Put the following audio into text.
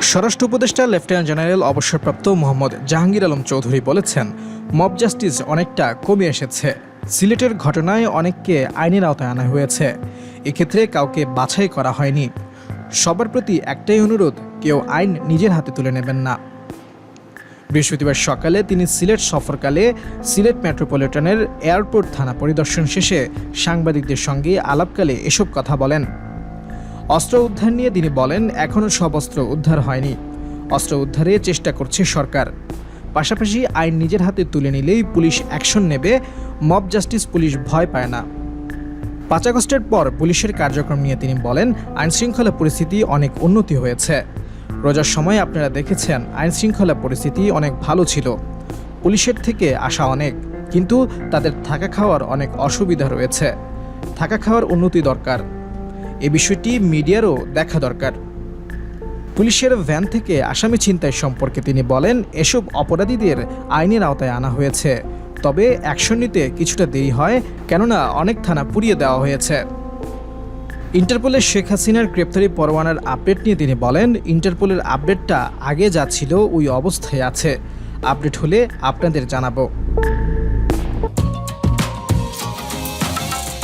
স্বরাষ্ট্র উপদেষ্টা, lieutenant general অবসরপ্রাপ্ত মোহাম্মদ জাহাঙ্গীর আলম চৌধুরী বলেছেন, মব জাস্টিস অনেকটা কমে এসেছে। সিলেটের ঘটনায় অনেককে আইনের আওতায় আনা হয়েছে। এক্ষেত্রে কাউকে বাছাই করা হয়নি। সবার প্রতি একটাই অনুরোধ, কেউ আইন নিজের হাতে তুলে নেবেন না। বৃহস্পতিবার সকালে তিনি সিলেট সফরকালে সিলেট মেট্রোপলিটনের এয়ারপোর্ট থানা পরিদর্শন শেষে সাংবাদিকদের সঙ্গে আলাপকালে এসব কথা বলেন। অস্ত্র উদ্ধার নিয়ে তিনি বলেন এখনও সব অস্ত্র উদ্ধার হয়নি। অস্ত্র উদ্ধারে চেষ্টা করছে সরকার। পাশাপাশি আইন নিজের হাতে তুলে নিলেই পুলিশ অ্যাকশন নেবে, মব জাস্টিস পুলিশ ভয় পায় না। পাঁচ আগস্টের পর পুলিশের কার্যক্রম নিয়ে তিনি বলেন, আইনশৃঙ্খলা পরিস্থিতি অনেক উন্নতি হয়েছে। রোজার সময় আপনারা দেখেছেন, আইনশৃঙ্খলা পরিস্থিতি অনেক ভালো ছিল। পুলিশের থেকে আশা অনেক, কিন্তু তাদের থাকা খাওয়ার অনেক অসুবিধা রয়েছে। থাকা খাওয়ার উন্নতি দরকার। এ বিষয়টি মিডিয়ারও দেখা দরকার। পুলিশের ভ্যান থেকে আসামি ছিনতাই সম্পর্কে তিনি বলেন, এসব অপরাধীদের আইনের আওতায় আনা হয়েছে। তবে অ্যাকশন নিতে কিছুটা দেরি হয়, কেননা অনেক থানা পুড়িয়ে দেওয়া হয়েছে। ইন্টারপোলের শেখ হাসিনার গ্রেপ্তারি পরোয়ানার আপডেট নিয়ে তিনি বলেন, ইন্টারপোলের আপডেটটা আগে যা ছিল ওই অবস্থায় আছে। আপডেট হলে আপনাদের জানাব।